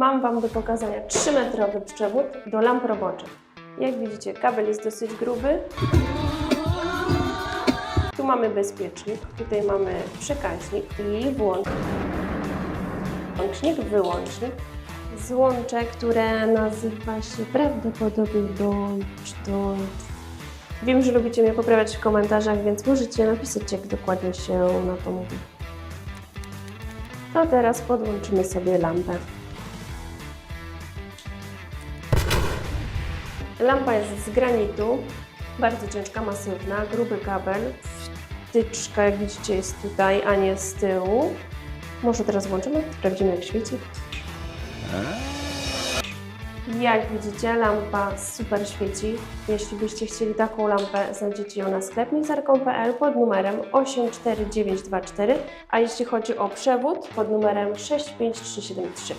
mam Wam do pokazania 3-metrowy przewód do lamp roboczych. Jak widzicie, kabel jest dosyć gruby. Tu mamy bezpiecznik, tutaj mamy przekaźnik i włącznik, wyłącznik. Złącze, które nazywa się prawdopodobnie Dolch, Dolch. Wiem, że lubicie mnie poprawiać w komentarzach, więc możecie napisać, jak dokładnie się na to mówi. To teraz podłączymy sobie lampę. Lampa jest z granitu, bardzo ciężka, masywna, gruby kabel. Wtyczka, jak widzicie, jest tutaj, a nie z tyłu. Może teraz włączymy, sprawdzimy jak świeci. Jak widzicie, lampa super świeci. Jeśli byście chcieli taką lampę, znajdziecie ją na sklepmixer.pl pod numerem 84924, a jeśli chodzi o przewód, pod numerem 65373.